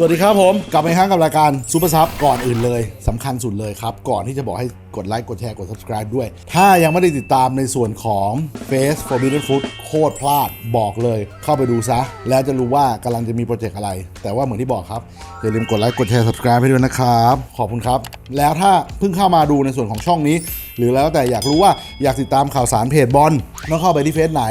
สวัสดีครับผม กลับมาอีกครั้งกับรายการซูเปอร์ซับก่อนอื่นเลยสำคัญสุดเลยครับ ก่อนที่จะบอกให้กดไลค์กดแชร์กด subscribe ด้วย ถ้ายังไม่ได้ติดตามในส่วนของ Face Forbidden Food โคตรพลาดบอกเลย เข้าไปดูซะ แล้วจะรู้ว่ากำลังจะมีโปรเจกต์อะไร แต่ว่าเหมือนที่บอกครับ อย่าลืมกดไลค์กดแชร์ subscribe ให้ด้วยนะครับ ขอบคุณครับ แล้วถ้าเพิ่งเข้ามาดูในส่วนของช่องนี้ หรือแล้วแต่อยากรู้ว่าอยากติดตามข่าวสารเพจบอลต้องเข้าไปที่เฟซไหน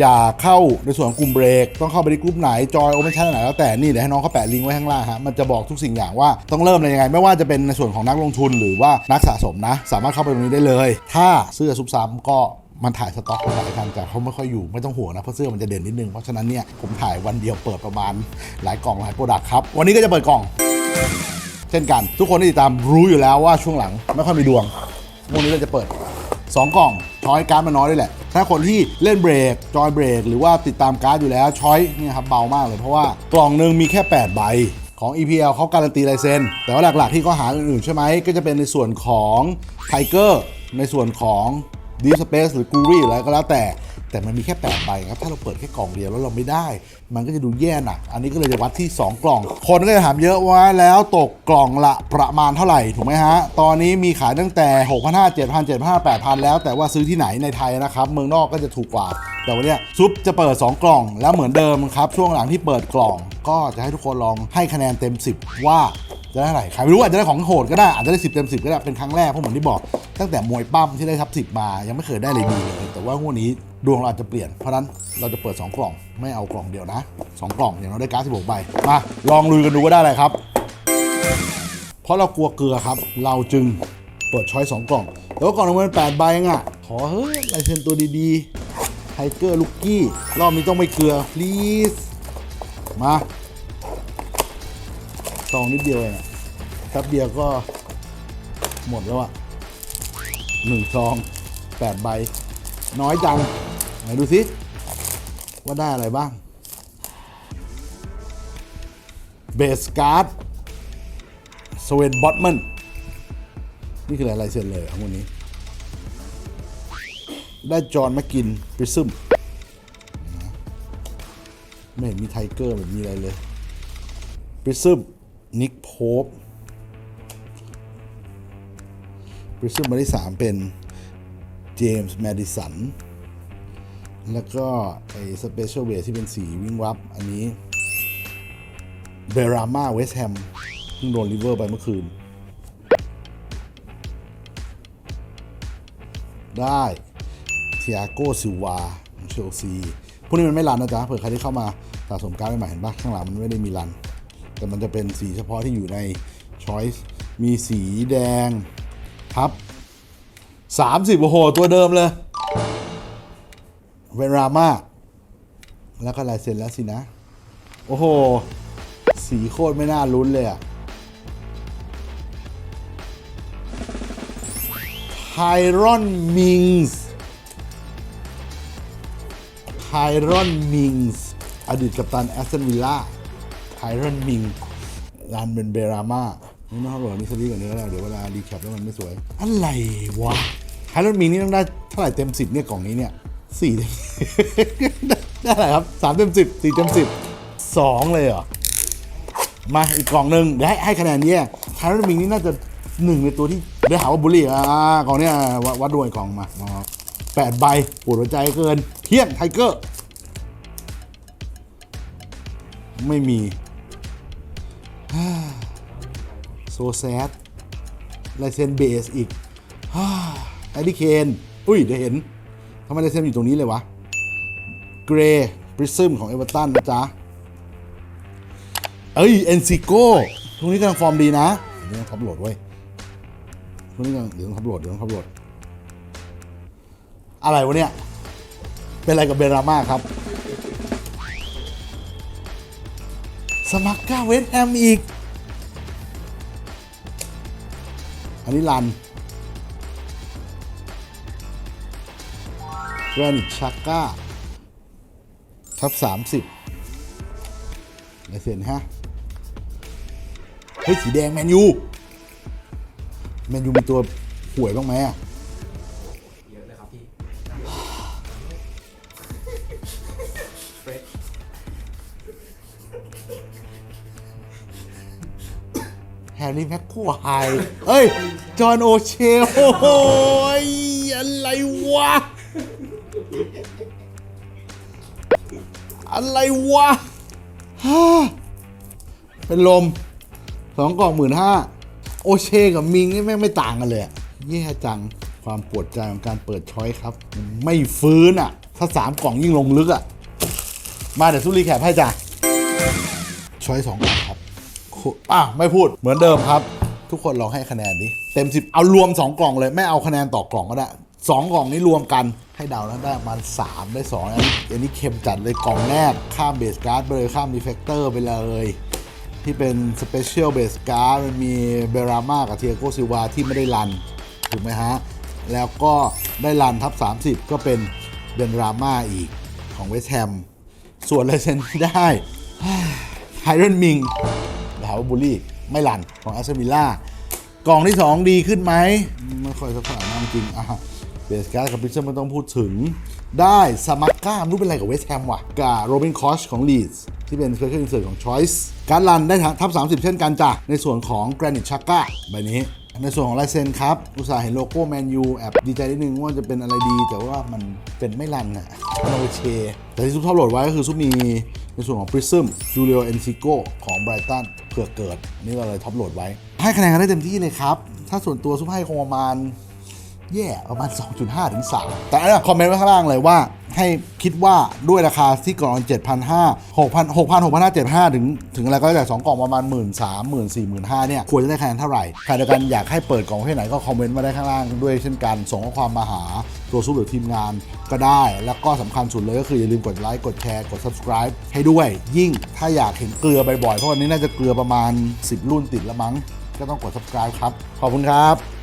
อย่าเข้าในส่วนของกลุ่มเบรก ต้องเข้าไปที่กลุ่มไหนจอยโอเปนชั่นไหนแล้วแต่นี่เดี๋ยวให้น้องเขาแปะลิงก์ไว้ข้างล่างฮะมันจะบอกทุกสิ่งอย่างว่าต้องเริ่มอะไรยังไง ไม่ว่าจะเป็นในส่วนของนักลงทุนหรือว่านักสะสมนะ สามารถเข้าไปตรงนี้ได้เลย ถ้าเสื้อซุปซ้ำก็มันถ่ายสต็อกหลายทันแต่เขาไม่ค่อยอยู่ไม่ต้องห่วงนะเพราะเสื้อมันจะเด่นนิดนึงเพราะฉะนั้นเนี่ยผมถ่ายวันเดียวเปิดประมาณหลายกล่องหลายโปรดักต์ครับวันนี้ก็จะเปิดกล่อง เช่นกัน ทุกคนที่ติดตามรู้อยู่แล้วว่าช่วงหลังไม่ค่อยมีดวงวันนี้เราจะเปิด 2 กล่อง ช้อยการ์ดมันน้อยด้วยแหละ ถ้าคนที่เล่นเบรกจอยเบรกหรือว่าติดตามการ์ดอยู่แล้วช้อยเนี่ยครับเบามากเลยเพราะว่ากล่องหนึ่งมีแค่ 8 ใบของ EPL เขาการันตีลายเซ็นแต่ว่าหลักๆที่เขาหาอื่นๆใช่ไหมก็จะเป็นในส่วนของไทเกอร์ในส่วนของ Deep Space หรือ g u r y อะไรก็แล้วแต่ แต่มันมีแค่8ใบครับ ถ้าเราเปิดแค่กล่องเดียวแล้วเราไม่ได้ มันก็จะดูแย่หนัก อันนี้ก็เลยจะวัดที่ 2 กล่อง คนก็จะถามเยอะว่าแล้วตกกล่องละประมาณเท่าไหร่ ถูกไหมฮะ ตอนนี้มีขายตั้งแต่ 6 5 0 0 7 0 0 7 5 0 8,000 แล้วแต่ว่าซื้อที่ไหนในไทยนะครับ เมืองนอกก็จะถูกกว่า แต่วันเนี้ยซุปจะเปิด 2 กล่อง แล้วเหมือนเดิมครับช่วงหลังที่เปิดกล่อง ก็จะให้ทุกคนลองให้คะแนนเต็ม 10 ว่าจะได้เท่าไหร่ใครไม่รู้อาจจะได้ของโหดก็ได้อาจจะได้สิบเต็มสิบก็ได้เป็นครั้งแรกเพราะเหมือนที่บอก ตั้งแต่มวยปั้มที่ได้ทับสิบมา ยังไม่เคยได้เลยดีเลย แต่ว่างวดนี้ดวงเราอาจจะเปลี่ยน เพราะนั้นเราจะเปิด 2 กล่อง ไม่เอากล่องเดียวนะ 2 กล่องอย่างเราได้การ์ดสิบหกใบ มา ลองลุยกันดูว่าได้อะไรครับ เพราะเรากลัวเกลือครับ เราจึงเปิดช้อยสองกล่อง แต่ว่ากล่องหนึงมันแปดใบเองอะขอเฮ้ยลายเซ็นตัวดีๆ ไทเกอร์ลูกกี้ รอบนี้ต้องไม่เกลือ please มาซองนิดเดียวเองอะแป๊บเดียวก็หมดแล้วอะ หนึ่งซองแปดใบ น้อยจัง ไหนดูสิ ว่าได้อะไรบ้าง เบสการ์ดสเวนบอตมันนี่คืออะไรลายเซ็นเลยครับวันนี้ ได้จอห์นมกกินปริซึมไม่เห็นมีไทเกอร์แบบมีอะไรเลยปริซึมนิกโพป ริซึมมาที่3เป็นเจมส์แมดิสันแล้วก็ไอ้สเปเชียลเวทที่เป็นสีวิ่งวับ อันนี้เบรามาเวสแฮมเพิ่งโดนลิเวอร์ไปเมื่อคืน ได้เทียโกซิวาของเชลซี พวกนี้มันไม่รันนะจ๊ะ เผื่อใครที่เข้ามาสะสมการ์ดใหม่ๆเห็นปะข้างหลังมันไม่ได้มีรัน แต่มันจะเป็นสีเฉพาะที่อยู่ในช้อยส์มีสีแดง ทับ 30 โอ้โห ตัวเดิมเลย เวรามาแล้วก็ลายเซ็นแล้วสินะ โอ้โห สีโคตรไม่น่าลุ้นเลยอะไทรอนมิงส์ไทรอนมิงส์อดีตกัปตันแอสตันวิลล่าไทรอนมิงรันเป็นเบรามา ไม่ต้องบอกนี่สลีก่อนนี้ก็ได้เดี๋ยวเวลารีแคปแล้วมันไม่สวย อะไรวะไทรอนมิงนี่ต้องได้เท่าไหร่เต็มสิบเนี่ยกล่องนี้เนี่ยสี่เต็มได้เท่าไหร่ครับสามเต็มสิบสี่เต็มสิบสองเลยเหรอ มาอีกกล่องหนึ่งเดี๋ยวให้ให้คะแนนเนี้ยไทรอนมิงนี่น่าจะหนึ่งในตัวที่ได้หาว่าบุลี่อ่ากล่องเนี้ยวัดวัดด้วยกล่องมานะแปดใบปวดหัวใจเกินเที่ยงไทเกอร์ไม่มี โซแซดลายเซนเบสอีกไอริเคนอุ้ยเดี๋ยวเห็นทำไมลายเซนอยู่ตรงนี้เลยวะ เกรย์ปริซึมของเอเวอร์ตันนะจ๊ะ เอ้ย เอ็นซิโก้ตรงนี้กำลังฟอร์มดีนะเดี๋ยวต้องทับโหลดเว้ยตรงนี้กำลังเดี๋ยวต้องทับโหลดเดี๋ยวต้องทับโหลด อะไรวะเนี่ย เป็นอะไรกับเบรามาครับ สมัครก้าเวสแฮมอีก อันนี้ลันแกรนิตชักก้าทับสามสิบลายเซ็นฮะ เฮ้ย สีแดงแมนยู แมนยูมีตัวห่วยบ้างไหมอะ แฮร์รี่แม็กควายเอ้ย จอห์นโอเชลโอ้ยอะไรวะ อะไรวะฮ่าเป็นลมสองกล่องหมื่นห้าโอเชกับมิงนี่แม่งไม่ต่างกันเลยแย่จังความปวดใจของการเปิดช้อยครับ ไม่ฟื้นอะ ถ้าสามกล่องยิ่งลงลึกอะ มาเดี๋ยวสุรีแคปให้จ้ะช้อยสองกล่องครับ คุอะไม่พูดเหมือนเดิมครับ ทุกคนลองให้คะแนนดิเต็มสิบเอารวม 2 กล่องเลย ไม่เอาคะแนนต่อกล่องก็ได้สองกล่องนี้รวมกันให้เดาแล้วได้ประมาณ3ได้2อันนี้อันนี้เค็มจัดเลยกล่องแรกข้ามเบสการ์ดไปเลยข้ามดีเฟกเตอร์ไปเลย ที่เป็นสเปเชียลเบสการ์ดมันมีเบรามากับเทียโกซิวาที่ไม่ได้รัน ถูกไหมฮะ แล้วก็ได้รันทับ 30 ก็เป็นเบนรามาอีกของเวสแฮมส่วนลายเซนได้ไฮเรนมิงาวบูลี่ไม่รันของแอสเซมิล่ากล่องที่ 2 ดีขึ้นไหมไม่ค่อยสักเท่าไหร่นะจริงอะเบสการ์ดกับพิกเซลไม่ต้องพูดถึง ได้สมักก้ามรู้เป็นอะไรกับเวสแฮมว่ะกับโรบินคอชของลีดส์ที่เป็น Special Insert ของ Choice การดรันได้ทับ 30 เช่นกันจ้ะ ในส่วนของ Granite Chaka ใบนี้ ในส่วนของลายเซ็นครับ อุตส่าห์เห็นโลโก้แมนยูแอบดีใจนิดนึงว่าจะเป็นอะไรดี แต่ว่ามันเป็นไม่รันอะโนเชแต่ที่ซุปทอปโหลดไว้ก็คือซุปมี ในส่วนของ Prism Julio Encigo ของ Brighton เผื่อเกิด นี่เราเลยท็อปโหลดไว้ ให้คะแนนกันได้เต็มที่เลยครับ ถ้าส่วนตัวซุปให้คงประมาณ แย่ประมาณ 2.5 ถึง 3 แต่อันนี้คอมเมนต์ไว้ข้างล่างเลยว่า ให้คิดว่าด้วยราคาที่กล่อง7,500 6,000 6,000 6,575ถึงถึงอะไรก็แล้วแต่2กล่องประมาณ 1 3 0 0 0 0 4 5 0 0เนี่ยควรจะได้คะแนนเท่าไหร่ใครเดียวกันอยากให้เปิดกล่องที่ไหนก็คอมเมนต์มาได้ข้างล่างด้วยเช่นกัน ส่งข้อความมาหาตัวซุปหรือทีมงานก็ได้ แล้วก็สำคัญสุดเลยก็คืออย่าลืมกดไลค์กดแชร์กด subscribe ให้ด้วย ยิ่งถ้าอยากเห็นเกลือบ่อยๆเพราะวันนี้น่าจะเกลือประมาณ 10 รุ่นติดแล้วมั้งก็ต้องกด subscribe ครับขอบคุณครับ